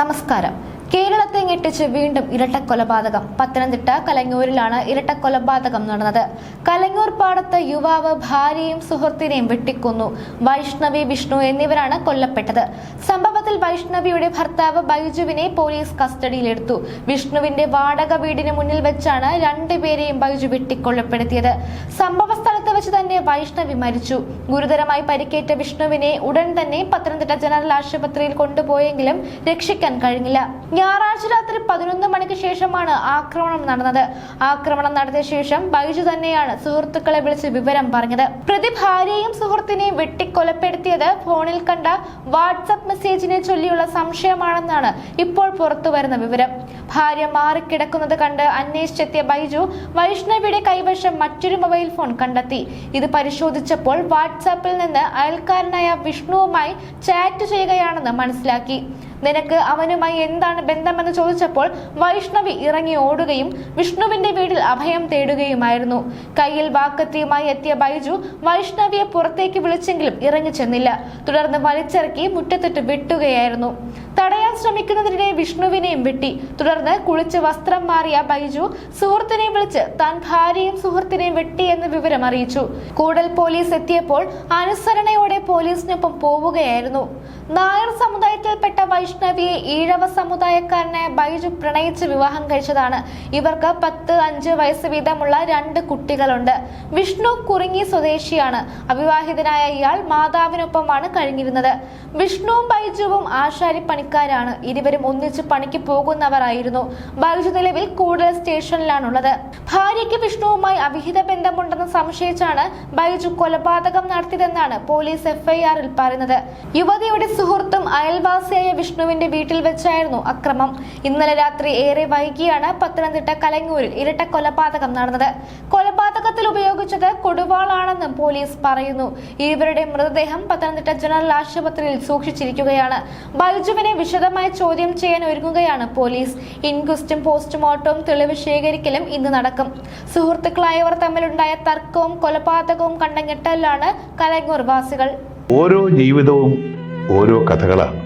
നമസ്കാരം. കേരളത്തെ ഞെട്ടിച്ച് വീണ്ടും ഇരട്ട കൊലപാതകം. പത്തനംതിട്ട കലങ്ങൂരിലാണ് ഇരട്ട കൊലപാതകം നടന്നത്. കലങ്ങൂർ പാടത്ത് യുവാവ് ഭാര്യയും സുഹൃത്തിനെയും വെട്ടിക്കൊന്നു. വൈഷ്ണവി വിഷ്ണു എന്നിവരാണ് കൊല്ലപ്പെട്ടത്. സംഭവത്തിൽ വൈഷ്ണവിയുടെ ഭർത്താവ് ബൈജുവിനെ പോലീസ് കസ്റ്റഡിയിലെടുത്തു. വിഷ്ണുവിന്റെ വാടക വീടിന് മുന്നിൽ വെച്ചാണ് രണ്ടുപേരെയും ബൈജു വെട്ടിക്കൊലപ്പെടുത്തിയത്. സംഭവ വെച്ച് തന്നെ വൈഷ്ണവി മരിച്ചു. ഗുരുതരമായി പരിക്കേറ്റ വിഷ്ണുവിനെ ഉടൻ തന്നെ പത്തനംതിട്ട ജനറൽ ആശുപത്രിയിൽ കൊണ്ടുപോയെങ്കിലും രക്ഷിക്കാൻ കഴിഞ്ഞില്ല. ഞായറാഴ്ച രാത്രി പതിനൊന്ന് മണിക്ക് ശേഷമാണ് ആക്രമണം നടന്നത്. ആക്രമണം നടത്തിയ ശേഷം ബൈജു തന്നെയാണ് സുഹൃത്തുക്കളെ വിളിച്ച് വിവരം പറഞ്ഞത്. പ്രതി ഭാര്യയും സുഹൃത്തിനെയും വെട്ടിക്കൊലപ്പെടുത്തിയത് ഫോണിൽ കണ്ട വാട്സപ്പ് മെസ്സേജിനെ ചൊല്ലിയുള്ള സംശയമാണെന്നാണ് ഇപ്പോൾ പുറത്തു വരുന്ന വിവരം. ഭാര്യ മാറിക്കിടക്കുന്നത് കണ്ട് അന്വേഷിച്ചെത്തിയ ബൈജു വൈഷ്ണവിയുടെ കൈവശം മറ്റൊരു മൊബൈൽ ഫോൺ കണ്ടെത്തി. ഇത് പരിശോധിച്ചപ്പോൾ വാട്സാപ്പിൽ നിന്ന് അയൽക്കാരനായ വിഷ്ണുവുമായി ചാറ്റ് ചെയ്യുകയാണെന്ന് മനസ്സിലാക്കി. നിനക്ക് അവനുമായി എന്താണ് ബന്ധമെന്ന് ചോദിച്ചപ്പോൾ വൈഷ്ണവി ഇറങ്ങി ഓടുകയും വിഷ്ണുവിന്റെ വീട്ടിൽ അഭയം തേടുകയുമായിരുന്നു. കയ്യിൽ വാക്കത്തിയുമായി എത്തിയ ബൈജു വൈഷ്ണവിയെ പുറത്തേക്ക് വിളിച്ചെങ്കിലും ഇറങ്ങി ചെന്നില്ല. തുടർന്ന് വലിച്ചിറക്കി മുറ്റത്തിട്ട് വിട്ടുകയായിരുന്നു. തടയാൻ ശ്രമിക്കുന്നതിനിടെ വിഷ്ണുവിനെയും വെട്ടി. തുടർന്ന് കുളിച്ച് വസ്ത്രം മാറിയ ബൈജു സുഹൃത്തിനെ വിളിച്ച് താൻ ഭാര്യയും സുഹൃത്തിനെയും വെട്ടി എന്ന വിവരം അറിയിച്ചു. കൂടൽ പോലീസ് എത്തിയപ്പോൾ അനുസരണയോടെ പോലീസിനൊപ്പം പോവുകയായിരുന്നു. നായർ സമുദായത്തിൽപ്പെട്ട വൈഷ്ണവിയെ ഈഴവ സമുദായക്കാരനെ ബൈജു പ്രണയിച്ച് വിവാഹം കഴിച്ചതാണ്. ഇവർക്ക് പത്ത് അഞ്ച് വയസ്സ് വീതമുള്ള രണ്ട് കുട്ടികളുണ്ട്. വിഷ്ണു കുറുങ്ങി സ്വദേശിയാണ്. അവിവാഹിതനായ ഇയാൾ മാതാവിനൊപ്പമാണ് കഴിഞ്ഞിരുന്നത്. വിഷ്ണുവും ബൈജുവും ആശാരി പണിക്കാരാണ് ഇരുവരും ഒന്നിച്ച് പണിക്ക് പോകുന്നവരായിരുന്നു. ബൈജു നിലവിൽ കൂടുതൽ സ്റ്റേഷനിലാണുള്ളത്. ഭാര്യയ്ക്ക് വിഷ്ണുവുമായി അവിഹിത ബന്ധമുണ്ടെന്ന് സംശയിച്ചാണ് ബൈജു കൊലപാതകം നടത്തിയതെന്നാണ് പോലീസ് എഫ്ഐആറിൽ പറയുന്നത്. യുവതിയുടെ സുഹൃത്തും അയൽവാസിയായ വിഷ്ണുവിന്റെ വീട്ടിൽ വെച്ചായിരുന്നു അക്രമം. ഇന്നലെ രാത്രി ഏറെ വൈകിയാണ് പത്തനംതിട്ട കലങ്ങൂരിൽ ഇരട്ട കൊലപാതകം നടന്നത്. കൊലപാതകത്തിൽ ഉപയോഗിച്ചത് കൊടുവാളാണെന്ന് പോലീസ് പറയുന്നു. ഇവരുടെ മൃതദേഹം പത്തനംതിട്ട ജനറൽ ആശുപത്രിയിൽ സൂക്ഷിച്ചിരിക്കുകയാണ്. ബൈജുവിനെ വിശദമായി ചോദ്യം ചെയ്യാൻ ഒരുങ്ങുകയാണ് പോലീസ്. ഇൻക്വസ്റ്റും പോസ്റ്റ്മോർട്ടവും തെളിവ് ശേഖരിക്കലും ഇന്ന് നടക്കും. സുഹൃത്തുക്കളായവർ തമ്മിലുണ്ടായ തർക്കവും കൊലപാതകവും കണ്ട കലങ്ങൂർ വാസികൾ. ഓരോ ജീവിതവും ഓരോ കഥകളാണ്.